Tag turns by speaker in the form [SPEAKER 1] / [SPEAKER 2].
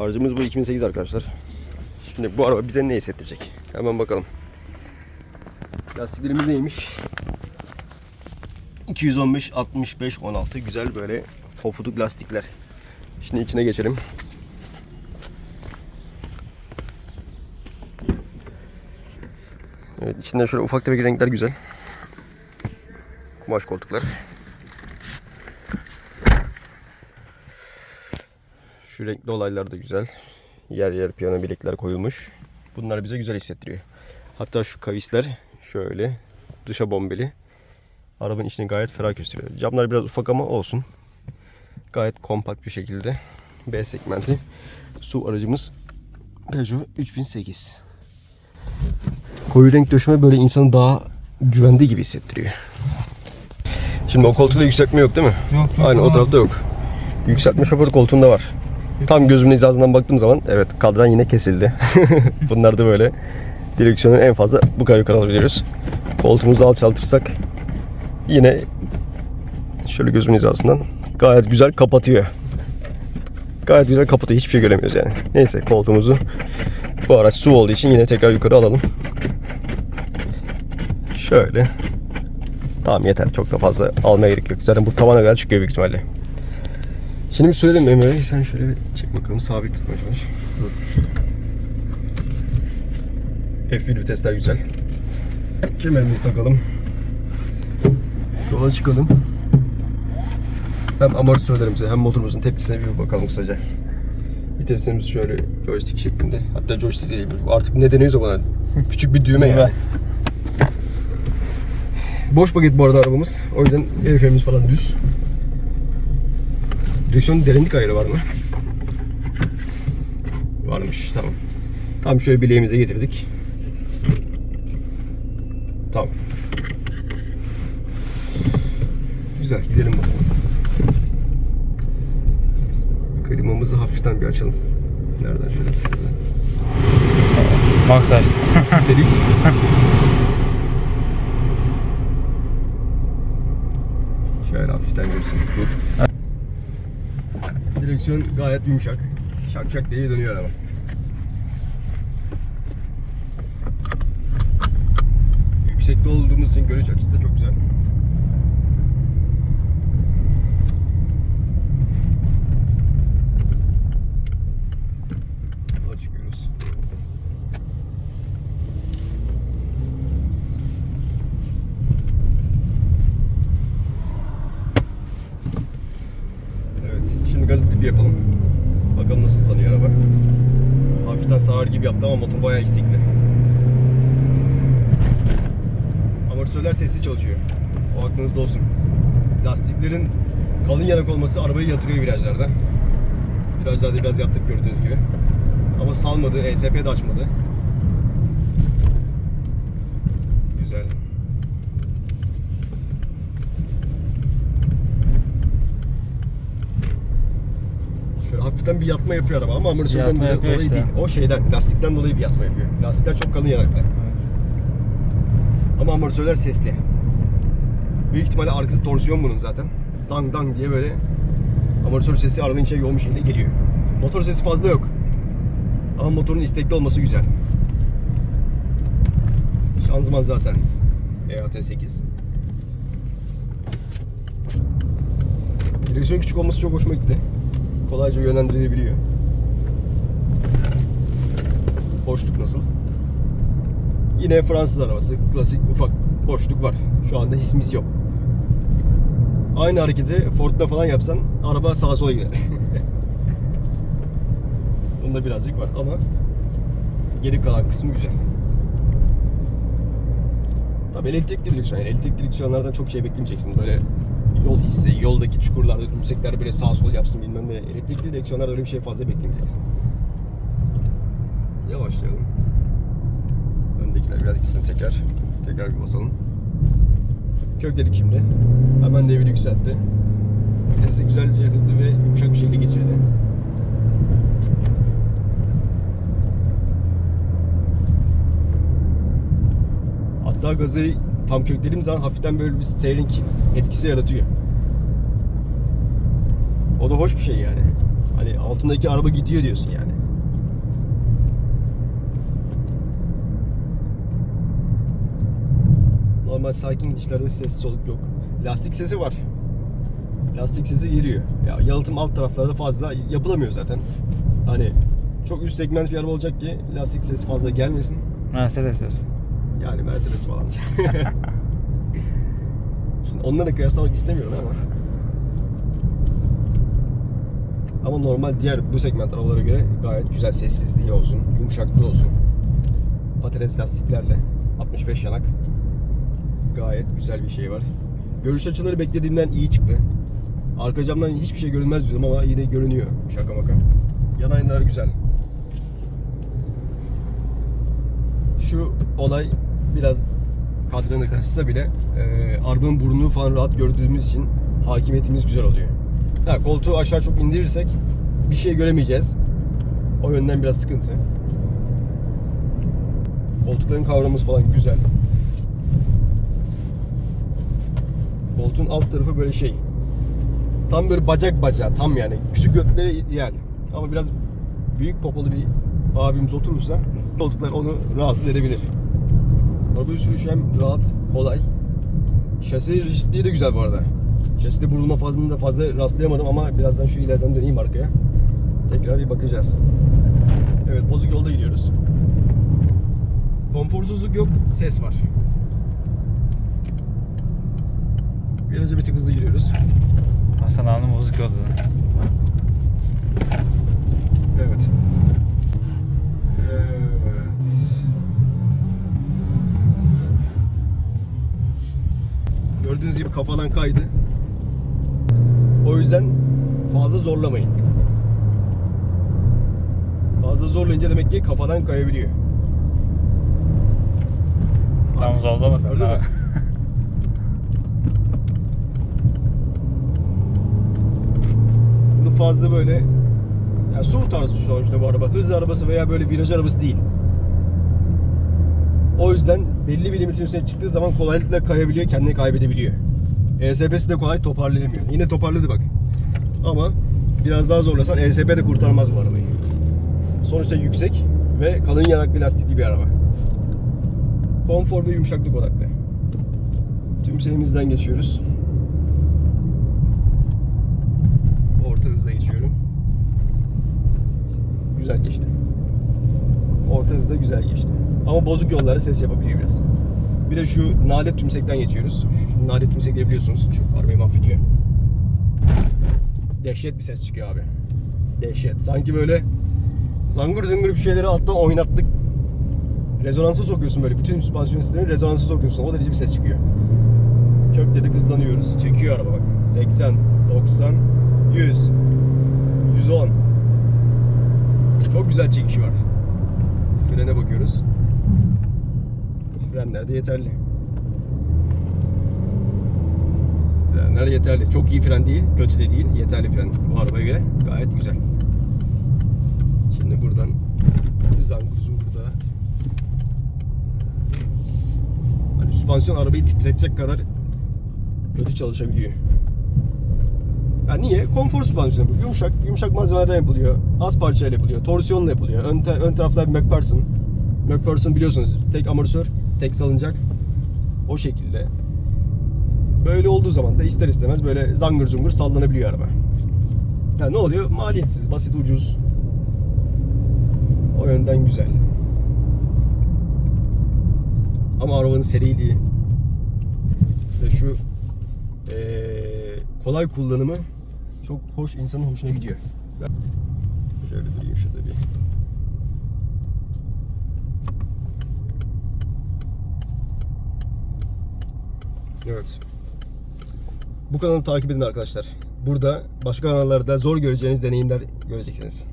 [SPEAKER 1] Aracımız bu 2008 arkadaşlar. Şimdi bu araba bize ne hissettirecek? Hemen bakalım. Lastiklerimiz neymiş? 215, 65, 16 güzel böyle pofuduk lastikler. Şimdi içine geçelim. Evet içinde şöyle ufak tefek renkler güzel. Kumaş koltuklar. Şu renkli olaylar da güzel. Yer yer piyano bilekler koyulmuş. Bunlar bize güzel hissettiriyor. Hatta şu kavisler şöyle dışa bombeli. Arabanın içini gayet ferah gösteriyor. Camlar biraz ufak ama olsun. Gayet kompakt bir şekilde B segmenti su aracımız Peugeot 3008. Koyu renk döşeme böyle insanı daha güvende gibi hissettiriyor. Şimdi o koltukta yükseltme yok değil mi?
[SPEAKER 2] Yok, yok,
[SPEAKER 1] Aynen o tarafta yok. Yükseltme şoför koltuğunda var. Tam gözümün hizasından baktığım zaman evet kadran yine kesildi. Bunlar da böyle direksiyonu en fazla bu kadar yukarı alabiliyoruz. Koltuğumuzu alçaltırsak yine şöyle gözümün hizasından gayet güzel kapatıyor. Gayet güzel kapatıyor. Hiçbir şey göremiyoruz yani. Neyse koltuğumuzu bu araç su olduğu için yine tekrar yukarı alalım. Şöyle. Tamam yeter. Çok da fazla almaya gerek yok. Zaten bu tavana kadar çıkıyor büyük ihtimalle. Şimdi bir sürelim Emre. Sen şöyle bir çek bakalım. Sabit tutmaya çalış. F1 vitesler güzel. Kemerimizi takalım. Yola çıkalım. Hem amortisörlerimize hem motorumuzun tepkisine bir bakalım kısaca. Vitesimiz şöyle joystick şeklinde. Hatta joystick değil. Artık ne deniyorsa buna. Küçük bir düğme yani. Boş paket bu arada arabamız. O yüzden el falan düz. Direksiyon derinlik ayarı var mı? Varmış tamam. Tam şöyle bileğimize getirdik. Tamam. Güzel gidelim bakalım. Klimamızı hafiften bir açalım. Nereden şöyle şöyle.
[SPEAKER 2] Max açtı.
[SPEAKER 1] Delik. Şöyle hafiften girsin. Dur. Direksiyon gayet yumuşak. Şak şak diye dönüyor araba. Yüksekte olduğumuz için görüş açısı da çok güzel. Yola çıkıyoruz. Evet, gazı tipi yapalım. Bakalım nasıl hızlanıyor araba. Hafiften sarar gibi yaptı ama motor bayağı istekli. Amortisörler sesli çalışıyor. O aklınızda olsun. Lastiklerin kalın yanak olması arabayı yatırıyor virajlarda. Virajlarda biraz yaptık gördüğünüz gibi. Ama salmadı, ESP de açmadı. Güzel. Şöyle hafiften bir yatma yapıyor araba ama amortisörden
[SPEAKER 2] Yatma
[SPEAKER 1] dolayı,
[SPEAKER 2] yapıyor
[SPEAKER 1] dolayı
[SPEAKER 2] işte.
[SPEAKER 1] değil. O şeyden, lastikten dolayı bir yatma yapıyor. Lastikler çok kalın yanaklar. Ama amortisörler sesli. Büyük ihtimalle arkası torsiyon bunun zaten. Dang dang diye böyle amortisör sesi arabanın içine yoğun bir şekilde geliyor. Motor sesi fazla yok. Ama motorun istekli olması güzel. Şanzıman zaten E EAT8. Direksiyon küçük olması çok hoşuma gitti. Kolayca yönlendirilebiliyor. Boşluk nasıl? Yine Fransız arabası. Klasik ufak boşluk var. Şu anda hismis yok. Aynı hareketi Ford'da falan yapsan araba sağa sola gider. Bunda birazcık var ama geri kalan kısmı güzel. Tabii elektrikli direksiyon. Yani elektrikli direksiyonlardan çok şey beklemeyeceksin. Böyle yol hissi, yoldaki çukurlarda, yükseklerde böyle sağ sol yapsın bilmem ne. Elektrikli direksiyonlarda öyle bir şey fazla beklemeyeceksin. Yavaşlayalım. Öndekiler biraz gitsin tekrar. Tekrar bir basalım. Kökledik şimdi. Hemen devri yükseltti. Vitesi güzelce hızlı ve yumuşak bir şekilde geçirdi. Hatta gazı tam köklediğim zaman hafiften böyle bir steering etkisi yaratıyor. O da hoş bir şey yani. Hani 6 altımdaki araba gidiyor diyorsun yani. Normal sakin gidişlerde ses soluk yok. Lastik sesi var. Lastik sesi geliyor. Ya yalıtım alt taraflarda fazla yapılamıyor zaten. Hani çok üst segment bir araba olacak ki lastik sesi fazla gelmesin.
[SPEAKER 2] Mercedes diyorsun.
[SPEAKER 1] Yani Mercedes falan. Şimdi onunla da kıyaslamak istemiyorum ama. Ama normal diğer bu segment arabalara göre gayet güzel sessizliği olsun, yumuşaklığı olsun. Patates lastiklerle 65 yanak. Gayet güzel bir şey var. Görüş açıları beklediğimden iyi çıktı. Arka camdan hiçbir şey görünmez diyordum ama yine görünüyor şaka maka. Yan aynalar güzel. Şu olay biraz kadranı
[SPEAKER 2] Kısa.
[SPEAKER 1] kıssa bile e, arabanın burnunu falan rahat gördüğümüz için hakimiyetimiz güzel oluyor. Ha, koltuğu aşağı çok indirirsek bir şey göremeyeceğiz. O yönden biraz sıkıntı. Koltukların kavramımız falan güzel. Koltuğun alt tarafı böyle şey. Tam böyle bacak bacağı tam yani. Küçük götlere ideal. Ama biraz büyük popolu bir abimiz oturursa koltuklar onu rahatsız edebilir. Araba sürüşü hem rahat, kolay. Şasi rigidliği de güzel bu arada. Şaside burulma fazında fazla rastlayamadım ama birazdan şu ileriden döneyim arkaya. Tekrar bir bakacağız. Evet bozuk yolda gidiyoruz. Konforsuzluk yok, ses var. Viraja bir tık hızlı giriyoruz.
[SPEAKER 2] Hasan Ağa'nın bozuk yolda.
[SPEAKER 1] Gördüğünüz gibi kafadan kaydı. O yüzden fazla zorlamayın. Fazla zorlayınca demek ki kafadan kayabiliyor.
[SPEAKER 2] Tam zorlamasın.
[SPEAKER 1] Gördün mü? Bunu fazla böyle ya su tarzı sonuçta bu araba. Hız arabası veya böyle viraj arabası değil. O yüzden belli bir limitin üstüne çıktığı zaman kolaylıkla kayabiliyor, kendini kaybedebiliyor. ESP'si de kolay toparlayamıyor. Yine toparladı bak. Ama biraz daha zorlasan ESP de kurtarmaz bu arabayı. Sonuçta yüksek ve kalın yanaklı lastikli bir araba. Konfor ve yumuşaklık odaklı. Tüm şeyimizden geçiyoruz. Orta hızla geçiyorum. Güzel geçti. Orta hızda güzel geçti. Ama bozuk yollarda ses yapabiliyor biraz. Bir de şu nalet tümsekten geçiyoruz. Şu nalet tümsekleri biliyorsunuz. Çok arabayı mahvediyor. Dehşet bir ses çıkıyor abi. Dehşet. Sanki böyle zangır zıngır bir şeyleri alttan oynattık. Rezonansa sokuyorsun böyle. Bütün süspansiyon sistemi rezonansa sokuyorsun. O derece bir ses çıkıyor. Kök dedik hızlanıyoruz. Çekiyor araba bak. 80, 90, 100, 110. Çok güzel çekişi var. Frene bakıyoruz. Frenler de yeterli. Frenler yeterli. Çok iyi fren değil, kötü de değil. Yeterli fren bu arabaya göre. Gayet güzel. Şimdi buradan zungur daha. Hani süspansiyon arabayı titretecek kadar kötü çalışabiliyor. Ya niye? Konfor süspansiyonu bu. Yumuşak, yumuşak malzemelerden yapılıyor. Az parçayla yapılıyor. Torsiyonla yapılıyor. Ön, te- ön taraflar McPherson. McPherson biliyorsunuz tek amortisör, tek salıncak. O şekilde. Böyle olduğu zaman da ister istemez böyle zangır zungur sallanabiliyor araba. Ya ne oluyor? Maliyetsiz, basit, ucuz. O yönden güzel. Ama arabanın seriliği ve şu eee, kolay kullanımı çok hoş, insanın hoşuna gidiyor. Şöyle durayım şurada bir. Evet. Bu kanalı takip edin arkadaşlar. Burada başka kanallarda zor göreceğiniz deneyimler göreceksiniz.